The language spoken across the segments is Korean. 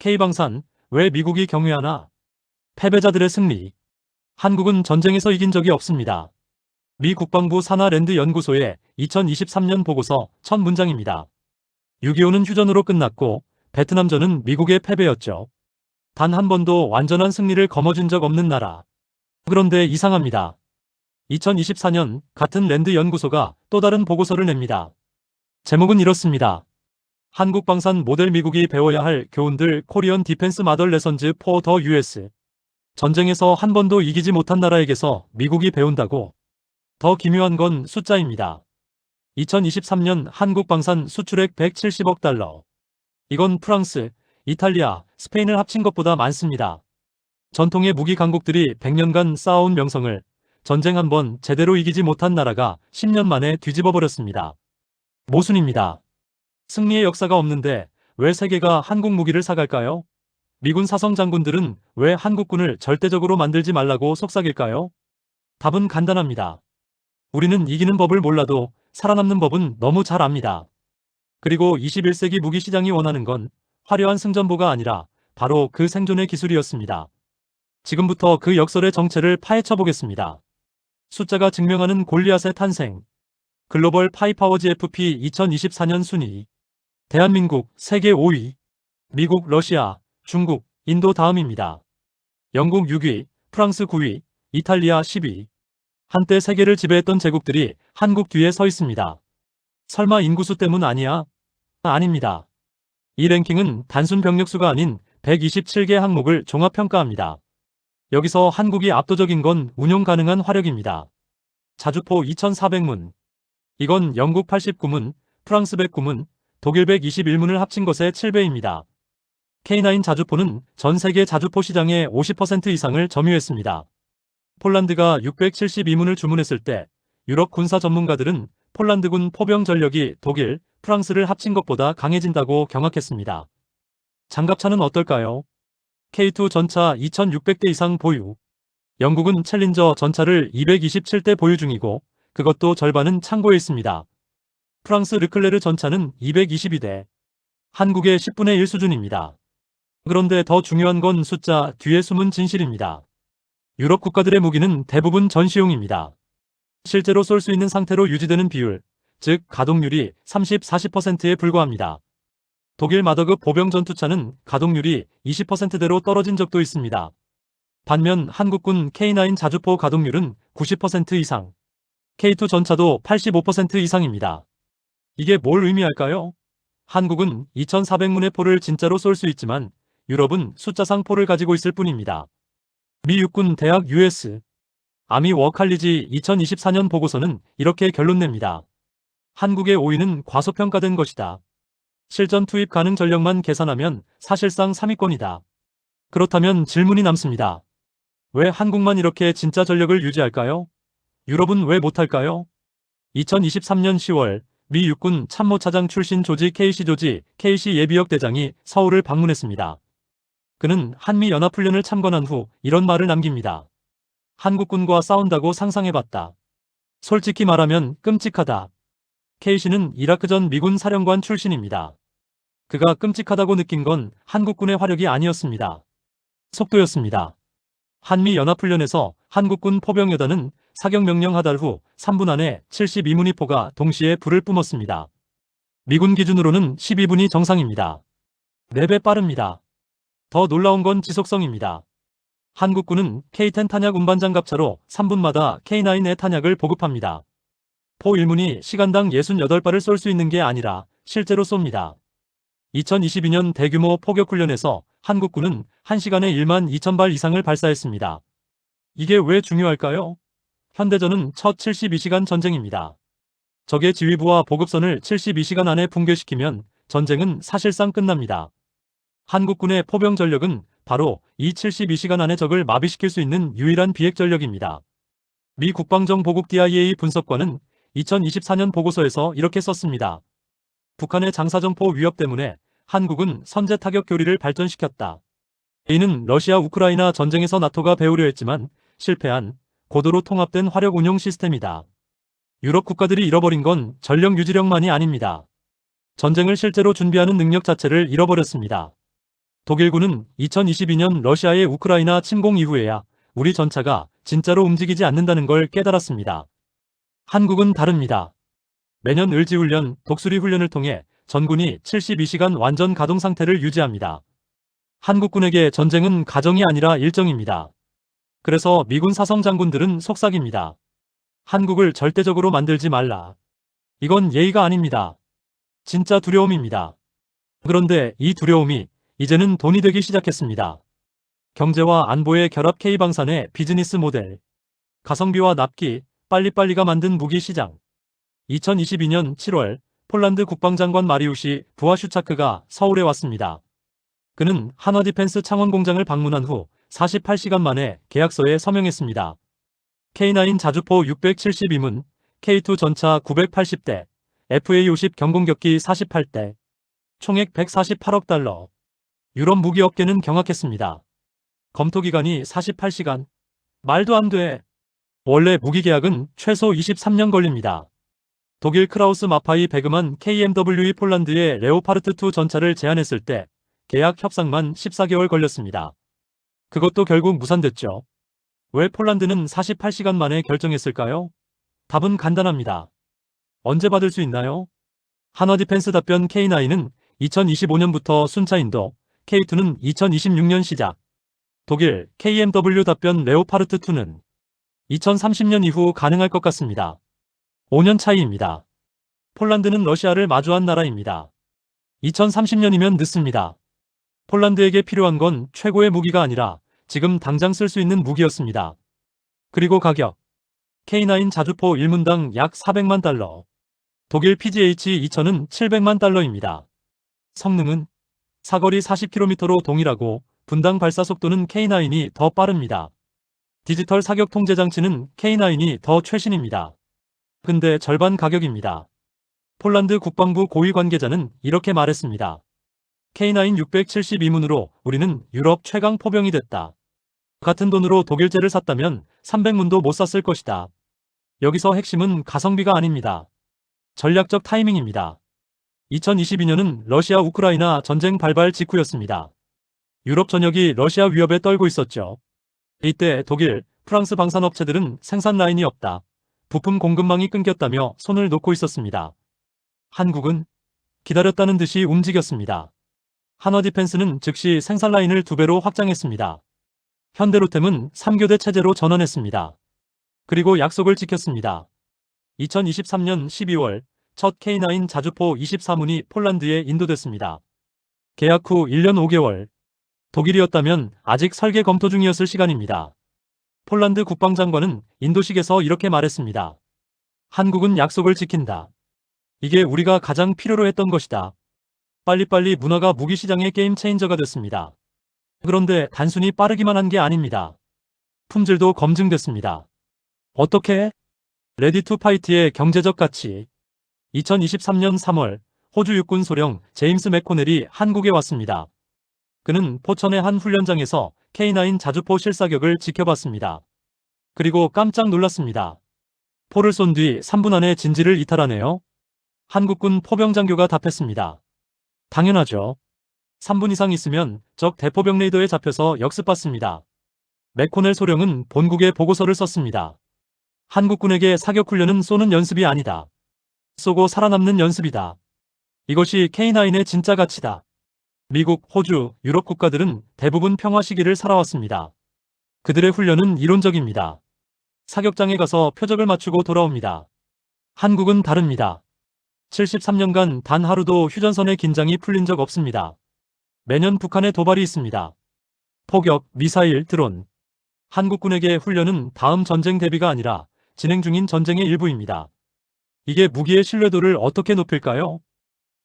K방산, 왜 미국이 경유하나? 패배자들의 승리. 한국은 전쟁에서 이긴 적이 없습니다. 미 국방부 산하랜드 연구소의 2023년 보고서 첫 문장입니다. 6.25는 휴전으로 끝났고 베트남전은 미국의 패배였죠. 단 한 번도 완전한 승리를 거머쥔 적 없는 나라. 그런데 이상합니다. 2024년 같은 랜드 연구소가 또 다른 보고서를 냅니다. 제목은 이렇습니다. 한국 방산 모델 미국이 배워야 할 교훈들 코리언 디펜스 마덜 레선즈 포 더 US. 전쟁에서 한 번도 이기지 못한 나라에게서 미국이 배운다고. 더 기묘한 건 숫자입니다. 2023년 한국 방산 수출액 170억 달러. 이건 프랑스, 이탈리아, 스페인을 합친 것보다 많습니다. 전통의 무기 강국들이 100년간 쌓아온 명성을 전쟁 한 번 제대로 이기지 못한 나라가 10년 만에 뒤집어 버렸습니다. 모순입니다. 승리의 역사가 없는데 왜 세계가 한국 무기를 사갈까요? 미군 사성 장군들은 왜 한국군을 절대적으로 만들지 말라고 속삭일까요? 답은 간단합니다. 우리는 이기는 법을 몰라도 살아남는 법은 너무 잘 압니다. 그리고 21세기 무기 시장이 원하는 건 화려한 승전보가 아니라 바로 그 생존의 기술이었습니다. 지금부터 그 역설의 정체를 파헤쳐 보겠습니다. 숫자가 증명하는 골리앗의 탄생. 글로벌 파이파워 GFP 2024년 순위. 대한민국 세계 5위. 미국, 러시아, 중국, 인도 다음입니다. 영국 6위, 프랑스 9위, 이탈리아 10위. 한때 세계를 지배했던 제국들이 한국 뒤에 서 있습니다. 설마 인구수 때문 아니야? 아닙니다. 이 랭킹은 단순 병력수가 아닌 127개 항목을 종합평가합니다. 여기서 한국이 압도적인 건 운용 가능한 화력입니다. 자주포 2400문. 이건 영국 89문, 프랑스 109문, 독일 121문을 합친 것의 7배입니다. K9 자주포는 전 세계 자주포 시장의 50% 이상을 점유했습니다. 폴란드가 672문을 주문했을 때 유럽 군사 전문가들은 폴란드군 포병 전력이 독일, 프랑스를 합친 것보다 강해진다고 경악했습니다. 장갑차는 어떨까요? K2 전차 2600대 이상 보유. 영국은 챌린저 전차를 227대 보유 중이고 그것도 절반은 창고에 있습니다. 프랑스 르클레르 전차는 222대. 한국의 10분의 1 수준입니다. 그런데 더 중요한 건 숫자 뒤에 숨은 진실입니다. 유럽 국가들의 무기는 대부분 전시용입니다. 실제로 쏠 수 있는 상태로 유지되는 비율, 즉 가동률이 30-40%에 불과합니다. 독일 마더급 보병 전투차는 가동률이 20%대로 떨어진 적도 있습니다. 반면 한국군 K9 자주포 가동률은 90% 이상, K2 전차도 85% 이상입니다. 이게 뭘 의미할까요? 한국은 2400문의 포를 진짜로 쏠 수 있지만 유럽은 숫자상 포를 가지고 있을 뿐입니다. 미 육군 대학 US 아미 워칼리지 2024년 보고서는 이렇게 결론 냅니다. 한국의 5위는 과소평가된 것이다. 실전 투입 가능 전력만 계산하면 사실상 3위권이다. 그렇다면 질문이 남습니다. 왜 한국만 이렇게 진짜 전력을 유지할까요? 유럽은 왜 못할까요? 2023년 10월 미 육군 참모차장 출신 조지 케이시 조지 케이시 예비역 대장이 서울을 방문했습니다. 그는 한미 연합훈련을 참관한 후 이런 말을 남깁니다. 한국군과 싸운다고 상상해봤다. 솔직히 말하면 끔찍하다. 케이시는 이라크 전 미군 사령관 출신입니다. 그가 끔찍하다고 느낀 건 한국군의 화력이 아니었습니다. 속도였습니다. 한미 연합훈련에서 한국군 포병여단은 사격명령 하달 후 3분 안에 72문이 포가 동시에 불을 뿜었습니다. 미군 기준으로는 12분이 정상입니다. 4배 빠릅니다. 더 놀라운 건 지속성입니다. 한국군은 K-10 탄약 운반장 갑차로 3분마다 K-9의 탄약을 보급합니다. 포 1문이 시간당 68발을 쏠 수 있는 게 아니라 실제로 쏩니다. 2022년 대규모 포격훈련에서 한국군은 1시간에 1만 2천 발 이상을 발사했습니다. 이게 왜 중요할까요? 현대전은 첫 72시간 전쟁입니다. 적의 지휘부와 보급선을 72시간 안에 붕괴시키면 전쟁은 사실상 끝납니다. 한국군의 포병 전력은 바로 이 72시간 안에 적을 마비시킬 수 있는 유일한 비핵 전력입니다. 미 국방정 보국 DIA 분석관은 2024년 보고서에서 이렇게 썼습니다. 북한의 장사정포 위협 때문에 한국은 선제 타격 교리를 발전시켰다. 이는 러시아 우크라이나 전쟁에서 나토가 배우려 했지만 실패한 고도로 통합된 화력 운용 시스템이다. 유럽 국가들이 잃어버린 건 전력 유지력만이 아닙니다. 전쟁을 실제로 준비하는 능력 자체를 잃어버렸습니다. 독일군은 2022년 러시아의 우크라이나 침공 이후에야 우리 전차가 진짜로 움직이지 않는다는 걸 깨달았습니다. 한국은 다릅니다. 매년 을지훈련, 독수리 훈련을 통해 전군이 72시간 완전 가동 상태를 유지합니다. 한국군에게 전쟁은 가정이 아니라 일정입니다. 그래서 미군 사성 장군들은 속삭입니다. 한국을 절대적으로 만들지 말라. 이건 예의가 아닙니다. 진짜 두려움입니다. 그런데 이 두려움이 이제는 돈이 되기 시작했습니다. 경제와 안보의 결합 K방산의 비즈니스 모델. 가성비와 납기, 빨리빨리가 만든 무기 시장. 2022년 7월 폴란드 국방장관 마리우시 부아슈차크가 서울에 왔습니다. 그는 한화 디펜스 창원 공장을 방문한 후 48시간 만에 계약서에 서명했습니다. K9 자주포 672문, K2 전차 980대, FA50 경공격기 48대, 총액 148억 달러. 유럽 무기업계는 경악했습니다. 검토 기간이 48시간. 말도 안 돼. 원래 무기 계약은 최소 23년 걸립니다. 독일 크라우스 마파이 베그만 KMWE 폴란드의 레오파르트2 전차를 제안했을 때 계약 협상만 14개월 걸렸습니다. 그것도 결국 무산됐죠. 왜 폴란드는 48시간 만에 결정했을까요? 답은 간단합니다. 언제 받을 수 있나요? 한화 디펜스 답변 K9은 2025년부터 순차인도, K2는 2026년 시작. 독일 KMW 답변 레오파르트2는 2030년 이후 가능할 것 같습니다. 5년 차이입니다. 폴란드는 러시아를 마주한 나라입니다. 2030년이면 늦습니다. 폴란드에게 필요한 건 최고의 무기가 아니라 지금 당장 쓸 수 있는 무기였습니다. 그리고 가격. K9 자주포 1문당 약 400만 달러. 독일 PGH 2000은 700만 달러입니다. 성능은 사거리 40km로 동일하고 분당 발사 속도는 K9이 더 빠릅니다. 디지털 사격 통제 장치는 K9이 더 최신입니다. 근데 절반 가격입니다. 폴란드 국방부 고위 관계자는 이렇게 말했습니다. K9 672문으로 우리는 유럽 최강 포병이 됐다. 같은 돈으로 독일제를 샀다면 300문도 못 샀을 것이다. 여기서 핵심은 가성비가 아닙니다. 전략적 타이밍입니다. 2022년은 러시아 우크라이나 전쟁 발발 직후였습니다. 유럽 전역이 러시아 위협에 떨고 있었죠. 이때 독일, 프랑스 방산업체들은 생산 라인이 없다. 부품 공급망이 끊겼다며 손을 놓고 있었습니다. 한국은 기다렸다는 듯이 움직였습니다. 한화 디펜스는 즉시 생산 라인을 두 배로 확장했습니다. 현대로템은 3교대 체제로 전환했습니다. 그리고 약속을 지켰습니다. 2023년 12월 첫 K9 자주포 24문이 폴란드에 인도됐습니다. 계약 후 1년 5개월. 독일이었다면 아직 설계 검토 중이었을 시간입니다. 폴란드 국방장관은 인도식에서 이렇게 말했습니다. 한국은 약속을 지킨다. 이게 우리가 가장 필요로 했던 것이다. 빨리빨리 문화가 무기시장의 게임 체인저가 됐습니다. 그런데 단순히 빠르기만 한 게 아닙니다. 품질도 검증됐습니다. 어떻게? 레디 투 파이트의 경제적 가치. 2023년 3월 호주 육군 소령 제임스 맥코넬이 한국에 왔습니다. 그는 포천의 한 훈련장에서 K9 자주포 실사격을 지켜봤습니다. 그리고 깜짝 놀랐습니다. 포를 쏜 뒤 3분 안에 진지를 이탈하네요. 한국군 포병장교가 답했습니다. 당연하죠. 3분 이상 있으면 적 대포병 레이더에 잡혀서 역습받습니다. 맥코넬 소령은 본국에 보고서를 썼습니다. 한국군에게 사격훈련은 쏘는 연습이 아니다. 쏘고 살아남는 연습이다. 이것이 K9의 진짜 가치다. 미국, 호주, 유럽 국가들은 대부분 평화 시기를 살아왔습니다. 그들의 훈련은 이론적입니다. 사격장에 가서 표적을 맞추고 돌아옵니다. 한국은 다릅니다. 73년간 단 하루도 휴전선의 긴장이 풀린 적 없습니다. 매년 북한에 도발이 있습니다. 포격, 미사일, 드론. 한국군에게 훈련은 다음 전쟁 대비가 아니라 진행 중인 전쟁의 일부입니다. 이게 무기의 신뢰도를 어떻게 높일까요?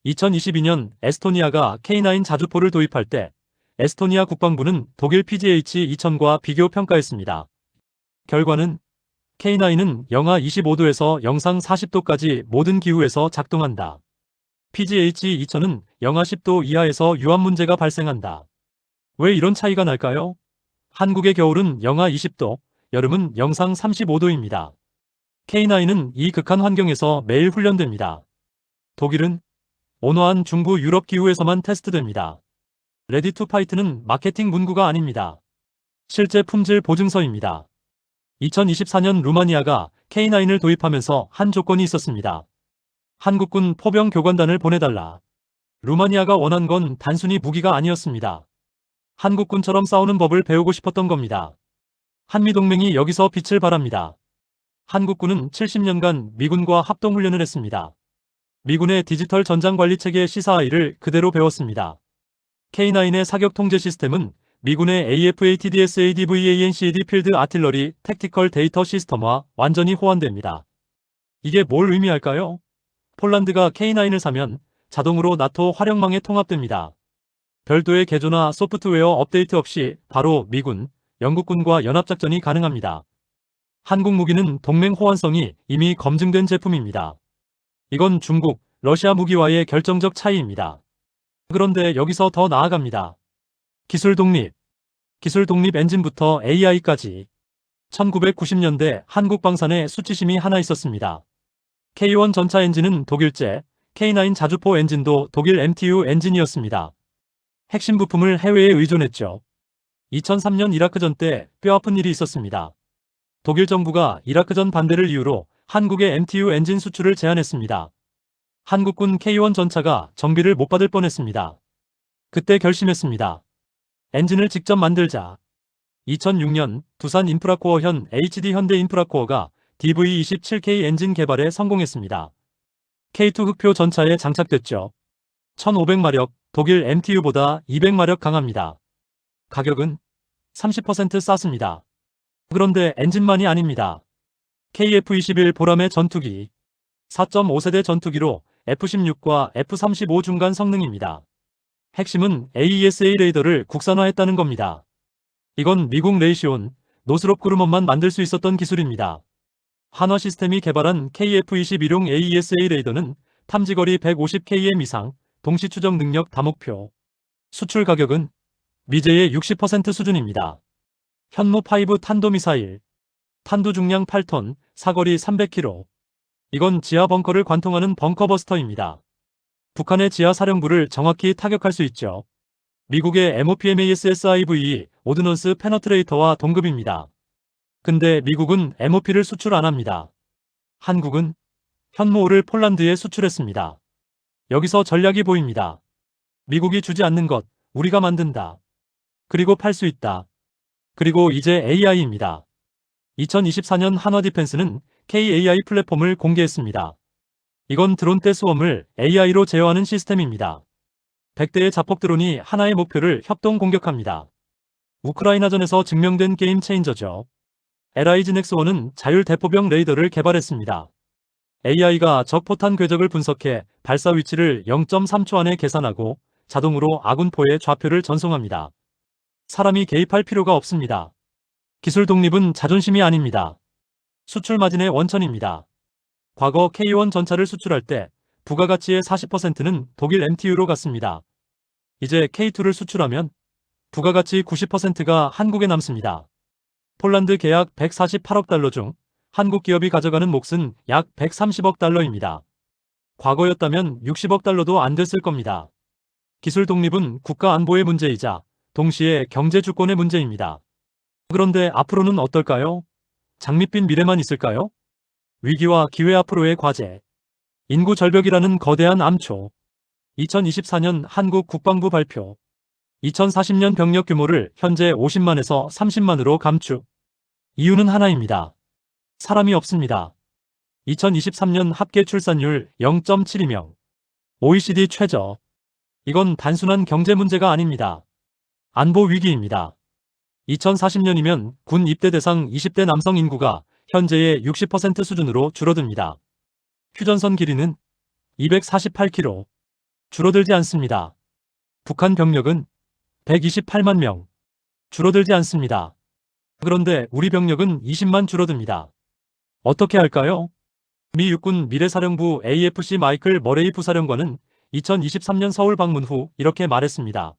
2022년 에스토니아가 K9 자주포를 도입할 때 에스토니아 국방부는 독일 PGH-2000과 비교 평가했습니다. 결과는 K9은 영하 25도에서 영상 40도까지 모든 기후에서 작동한다. PGH-2000은 영하 10도 이하에서 유압 문제가 발생한다. 왜 이런 차이가 날까요? 한국의 겨울은 영하 20도, 여름은 영상 35도입니다. K9은 이 극한 환경에서 매일 훈련됩니다. 독일은 온화한 중부 유럽 기후에서만 테스트됩니다. 레디 투 파이트는 마케팅 문구가 아닙니다. 실제 품질 보증서입니다. 2024년 루마니아가 K9을 도입하면서 한 조건이 있었습니다. 한국군 포병 교관단을 보내달라. 루마니아가 원한 건 단순히 무기가 아니었습니다. 한국군처럼 싸우는 법을 배우고 싶었던 겁니다. 한미동맹이 여기서 빛을 발합니다. 한국군은 70년간 미군과 합동훈련을 했습니다. 미군의 디지털 전장관리체계 시사아이를 그대로 배웠습니다. K9의 사격 통제 시스템은 미군의 AFATDS-ADVANCD 필드 아틸러리 택티컬 데이터 시스템과 완전히 호환됩니다. 이게 뭘 의미할까요? 폴란드가 K9을 사면 자동으로 나토 활용망에 통합됩니다. 별도의 개조나 소프트웨어 업데이트 없이 바로 미군, 영국군과 연합작전이 가능합니다. 한국 무기는 동맹 호환성이 이미 검증된 제품입니다. 이건 중국, 러시아 무기와의 결정적 차이입니다. 그런데 여기서 더 나아갑니다. 기술 독립. 기술 독립 엔진부터 AI까지. 1990년대 한국 방산에 수치심이 하나 있었습니다. K1 전차 엔진은 독일제, K9 자주포 엔진도 독일 MTU 엔진이었습니다. 핵심 부품을 해외에 의존했죠. 2003년 이라크전 때 뼈아픈 일이 있었습니다. 독일 정부가 이라크전 반대를 이유로 한국의 MTU 엔진 수출을 제한했습니다. 한국군 K1 전차가 정비를 못 받을 뻔했습니다. 그때 결심했습니다. 엔진을 직접 만들자. 2006년 두산 인프라코어 현 HD 현대 인프라코어가 DV27K 엔진 개발에 성공했습니다. K2 흑표 전차에 장착됐죠. 1500마력, 독일 MTU보다 200마력 강합니다. 가격은 30% 싸습니다. 그런데 엔진만이 아닙니다. KF-21 보람의 전투기 4.5세대 전투기로 F-16과 F-35 중간 성능입니다. 핵심은 AESA 레이더를 국산화했다는 겁니다. 이건 미국 레이시온, 노스롭 그루먼만 만들 수 있었던 기술입니다. 한화 시스템이 개발한 KF-21용 AESA 레이더는 탐지거리 150km 이상, 동시 추적 능력 다목표. 수출 가격은 미제의 60% 수준입니다. 현무5 탄도미사일. 탄두 중량 8톤, 사거리 300km. 이건 지하 벙커를 관통하는 벙커버스터입니다. 북한의 지하 사령부를 정확히 타격할 수 있죠. 미국의 MOPMASSIV 오드넌스 페너트레이터와 동급입니다. 근데 미국은 MOP를 수출 안 합니다. 한국은 현무5를 폴란드에 수출했습니다. 여기서 전략이 보입니다. 미국이 주지 않는 것, 우리가 만든다. 그리고 팔 수 있다. 그리고 이제 AI입니다. 2024년 한화 디펜스는 KAI 플랫폼을 공개했습니다. 이건 드론 때 수험을 AI로 제어하는 시스템입니다. 100대의 자폭 드론이 하나의 목표를 협동 공격합니다. 우크라이나전에서 증명된 게임 체인저죠. LIG 넥스1은 자율 대포병 레이더를 개발했습니다. AI가 적포탄 궤적을 분석해 발사 위치를 0.3초 안에 계산하고 자동으로 아군포의 좌표를 전송합니다. 사람이 개입할 필요가 없습니다. 기술 독립은 자존심이 아닙니다. 수출 마진의 원천입니다. 과거 K1 전차를 수출할 때 부가가치의 40%는 독일 MTU로 갔습니다. 이제 K2를 수출하면 부가가치 90%가 한국에 남습니다. 폴란드 계약 148억 달러 중 한국 기업이 가져가는 몫은 약 130억 달러입니다. 과거였다면 60억 달러도 안 됐을 겁니다. 기술 독립은 국가 안보의 문제이자 동시에 경제 주권의 문제입니다. 그런데 앞으로는 어떨까요? 장밋빛 미래만 있을까요? 위기와 기회 앞으로의 과제. 인구 절벽이라는 거대한 암초. 2024년 한국 국방부 발표. 2040년 병력 규모를 현재 50만에서 30만으로 감축. 이유는 하나입니다. 사람이 없습니다. 2023년 합계 출산율 0.72명. OECD 최저. 이건 단순한 경제 문제가 아닙니다. 안보 위기입니다. 2040년이면 군 입대 대상 20대 남성 인구가 현재의 60% 수준으로 줄어듭니다. 휴전선 길이는 248km. 줄어들지 않습니다. 북한 병력은 128만 명. 줄어들지 않습니다. 그런데 우리 병력은 20만 줄어듭니다. 어떻게 할까요? 미 육군 미래사령부 AFC 마이클 머레이 부사령관은 2023년 서울 방문 후 이렇게 말했습니다.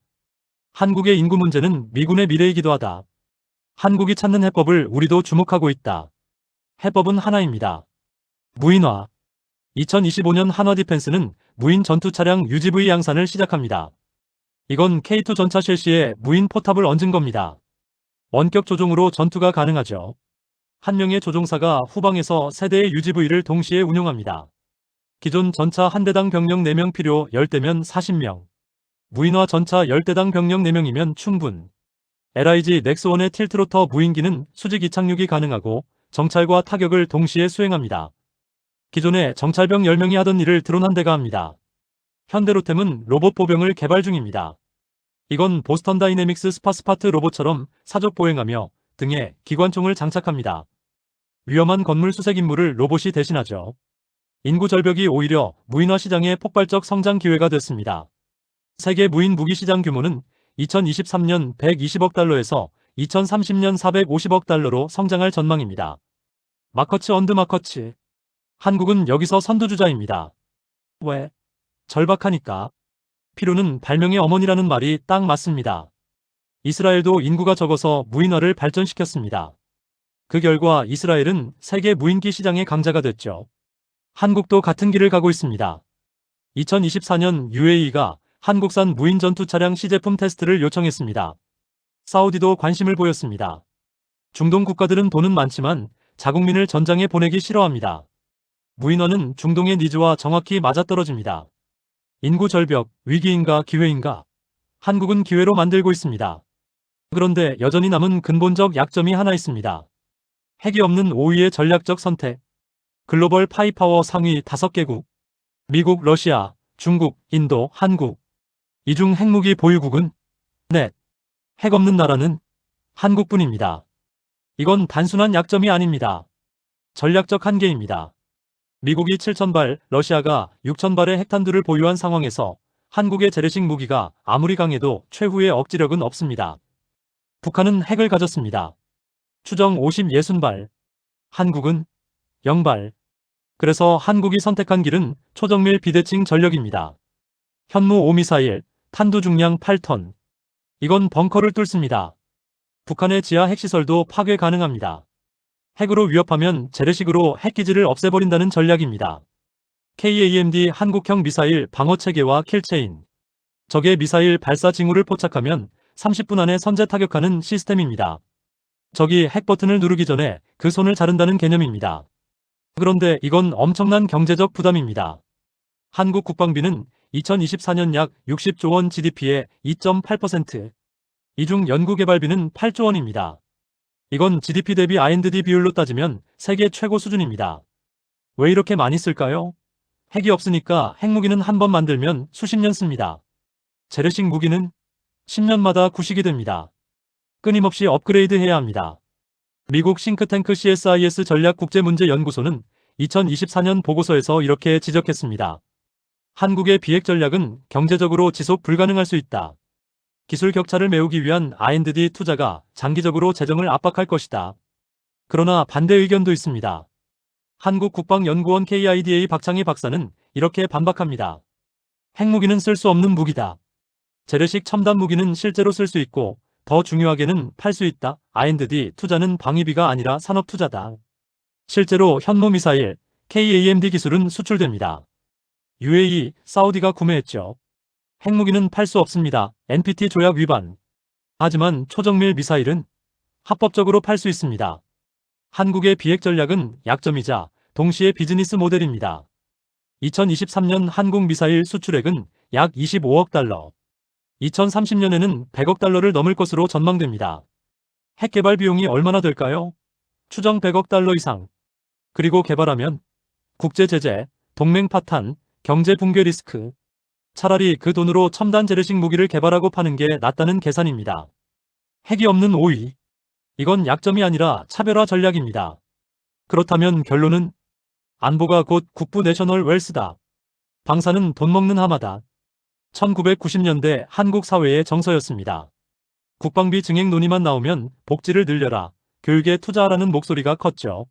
한국의 인구 문제는 미군의 미래이기도 하다. 한국이 찾는 해법을 우리도 주목하고 있다. 해법은 하나입니다. 무인화. 2025년 한화 디펜스는 무인 전투 차량 UGV 양산을 시작합니다. 이건 K2 전차 쉘시에 무인 포탑을 얹은 겁니다. 원격 조종으로 전투가 가능하죠. 한 명의 조종사가 후방에서 세대의 유지부위를 동시에 운용합니다. 기존 전차 한 대당 병력 4명 필요 10대면 40명. 무인화 전차 10대당 병력 4명이면 충분. LIG 넥스원의 틸트로터 무인기는 수직 이착륙이 가능하고 정찰과 타격을 동시에 수행합니다. 기존에 정찰병 10명이 하던 일을 드론 한 대가 합니다. 현대로템은 로봇 보병을 개발 중입니다. 이건 보스턴 다이내믹스 스파스파트 로봇처럼 사족 보행하며 등에 기관총을 장착합니다. 위험한 건물 수색 임무를 로봇이 대신하죠. 인구 절벽이 오히려 무인화 시장의 폭발적 성장 기회가 됐습니다. 세계 무인 무기 시장 규모는 2023년 120억 달러에서 2030년 450억 달러로 성장할 전망입니다. 마커츠 언드 마커츠. 한국은 여기서 선두주자입니다. 왜? 절박하니까. 필요는 발명의 어머니라는 말이 딱 맞습니다. 이스라엘도 인구가 적어서 무인화를 발전시켰습니다. 그 결과 이스라엘은 세계 무인기 시장의 강자가 됐죠. 한국도 같은 길을 가고 있습니다. 2024년 UAE가 한국산 무인 전투 차량 시제품 테스트를 요청했습니다. 사우디도 관심을 보였습니다. 중동 국가들은 돈은 많지만 자국민을 전장에 보내기 싫어합니다. 무인화는 중동의 니즈와 정확히 맞아떨어집니다. 인구 절벽, 위기인가 기회인가? 한국은 기회로 만들고 있습니다. 그런데 여전히 남은 근본적 약점이 하나 있습니다. 핵이 없는 5위의 전략적 선택. 글로벌 파이파워 상위 5개국. 미국, 러시아, 중국, 인도, 한국. 이 중 핵무기 보유국은 넷. 핵 없는 나라는 한국뿐입니다. 이건 단순한 약점이 아닙니다. 전략적 한계입니다. 미국이 7,000발, 러시아가 6,000발의 핵탄두를 보유한 상황에서 한국의 재래식 무기가 아무리 강해도 최후의 억지력은 없습니다. 북한은 핵을 가졌습니다. 추정 50, 60발. 한국은 0발. 그래서 한국이 선택한 길은 초정밀 비대칭 전력입니다. 현무 5미사일, 탄두 중량 8톤. 이건 벙커를 뚫습니다. 북한의 지하 핵시설도 파괴 가능합니다. 핵으로 위협하면 재래식으로 핵기지를 없애버린다는 전략입니다. KAMD 한국형 미사일 방어체계와 킬체인. 적의 미사일 발사 징후를 포착하면 30분 안에 선제 타격하는 시스템입니다. 적이 핵 버튼을 누르기 전에 그 손을 자른다는 개념입니다. 그런데 이건 엄청난 경제적 부담입니다. 한국 국방비는 2024년 약 60조 원 GDP의 2.8%. 이중 연구개발비는 8조 원입니다. 이건 GDP 대비 R&D 비율로 따지면 세계 최고 수준입니다. 왜 이렇게 많이 쓸까요? 핵이 없으니까 핵무기는 한 번 만들면 수십 년 씁니다. 재래식 무기는 10년마다 구식이 됩니다. 끊임없이 업그레이드해야 합니다. 미국 싱크탱크 CSIS 전략국제문제연구소는 2024년 보고서에서 이렇게 지적했습니다. 한국의 비핵 전략은 경제적으로 지속 불가능할 수 있다. 기술 격차를 메우기 위한 R&D 투자가 장기적으로 재정을 압박할 것이다. 그러나 반대 의견도 있습니다. 한국국방연구원 KIDA 박창희 박사는 이렇게 반박합니다. 핵무기는 쓸 수 없는 무기다. 재래식 첨단 무기는 실제로 쓸 수 있고 더 중요하게는 팔 수 있다. R&D 투자는 방위비가 아니라 산업 투자다. 실제로 현무 미사일, KAMD 기술은 수출됩니다. UAE, 사우디가 구매했죠. 핵무기는 팔 수 없습니다. NPT 조약 위반. 하지만 초정밀 미사일은 합법적으로 팔 수 있습니다. 한국의 비핵 전략은 약점이자 동시에 비즈니스 모델입니다. 2023년 한국 미사일 수출액은 약 25억 달러. 2030년에는 100억 달러를 넘을 것으로 전망됩니다. 핵 개발 비용이 얼마나 될까요? 추정 100억 달러 이상. 그리고 개발하면 국제 제재, 동맹 파탄, 경제 붕괴 리스크. 차라리 그 돈으로 첨단 재래식 무기를 개발하고 파는 게 낫다는 계산입니다. 핵이 없는 5위. 이건 약점이 아니라 차별화 전략입니다. 그렇다면 결론은 안보가 곧 국부 내셔널 웰스다. 방사는 돈 먹는 하마다. 1990년대 한국 사회의 정서였습니다. 국방비 증액 논의만 나오면 복지를 늘려라, 교육에 투자하라는 목소리가 컸죠.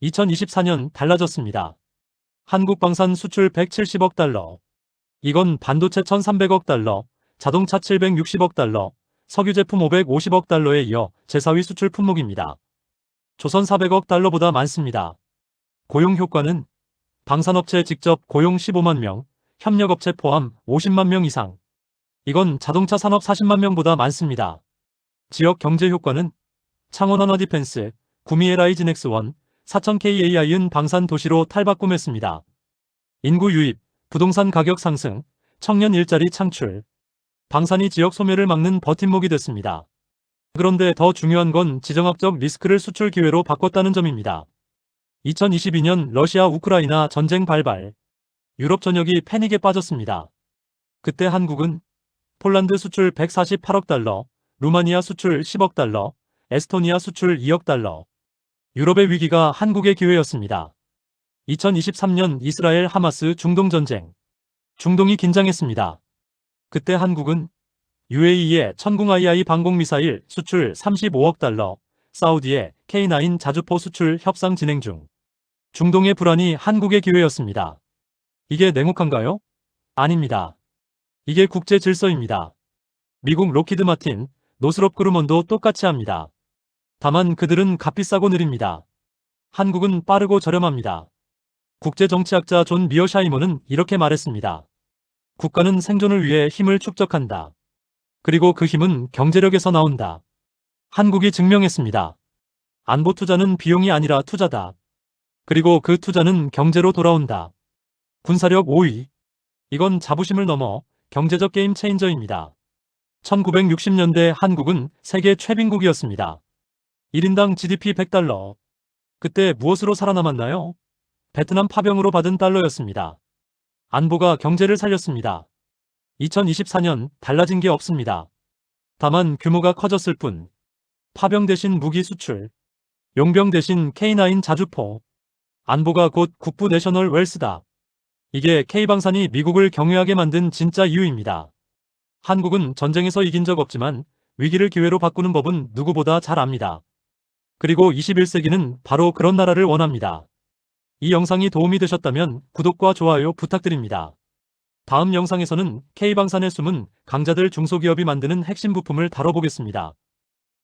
2024년 달라졌습니다. 한국 방산 수출 170억 달러. 이건 반도체 1300억 달러, 자동차 760억 달러, 석유 제품 550억 달러에 이어 제4위 수출 품목입니다. 조선 400억 달러보다 많습니다. 고용 효과는 방산업체 직접 고용 15만 명, 협력업체 포함 50만 명 이상. 이건 자동차 산업 40만 명보다 많습니다. 지역 경제 효과는 창원 하나 디펜스, 구미 LIG 넥스원, 사천 KAI은 방산 도시로 탈바꿈했습니다. 인구 유입, 부동산 가격 상승, 청년 일자리 창출, 방산이 지역 소멸을 막는 버팀목이 됐습니다. 그런데 더 중요한 건 지정학적 리스크를 수출 기회로 바꿨다는 점입니다. 2022년 러시아 우크라이나 전쟁 발발, 유럽 전역이 패닉에 빠졌습니다. 그때 한국은 폴란드 수출 148억 달러, 루마니아 수출 10억 달러, 에스토니아 수출 2억 달러. 유럽의 위기가 한국의 기회였습니다. 2023년 이스라엘 하마스 중동 전쟁. 중동이 긴장했습니다. 그때 한국은 UAE의 천궁 II 방공미사일 수출 35억 달러, 사우디의 K9 자주포 수출 협상 진행 중. 중동의 불안이 한국의 기회였습니다. 이게 냉혹한가요? 아닙니다. 이게 국제 질서입니다. 미국 로키드 마틴, 노스롭 그루먼도 똑같이 합니다. 다만 그들은 값비싸고 느립니다. 한국은 빠르고 저렴합니다. 국제정치학자 존 미어샤이머는 이렇게 말했습니다. 국가는 생존을 위해 힘을 축적한다. 그리고 그 힘은 경제력에서 나온다. 한국이 증명했습니다. 안보 투자는 비용이 아니라 투자다. 그리고 그 투자는 경제로 돌아온다. 군사력 5위. 이건 자부심을 넘어 경제적 게임 체인저입니다. 1960년대 한국은 세계 최빈국이었습니다. 1인당 GDP 100달러. 그때 무엇으로 살아남았나요? 베트남 파병으로 받은 달러였습니다. 안보가 경제를 살렸습니다. 2024년 달라진 게 없습니다. 다만 규모가 커졌을 뿐. 파병 대신 무기 수출. 용병 대신 K9 자주포. 안보가 곧 국부 내셔널 웰스다. 이게 K방산이 미국을 경유하게 만든 진짜 이유입니다. 한국은 전쟁에서 이긴 적 없지만 위기를 기회로 바꾸는 법은 누구보다 잘 압니다. 그리고 21세기는 바로 그런 나라를 원합니다. 이 영상이 도움이 되셨다면 구독과 좋아요 부탁드립니다. 다음 영상에서는 K방산의 숨은 강자들 중소기업이 만드는 핵심 부품을 다뤄보겠습니다.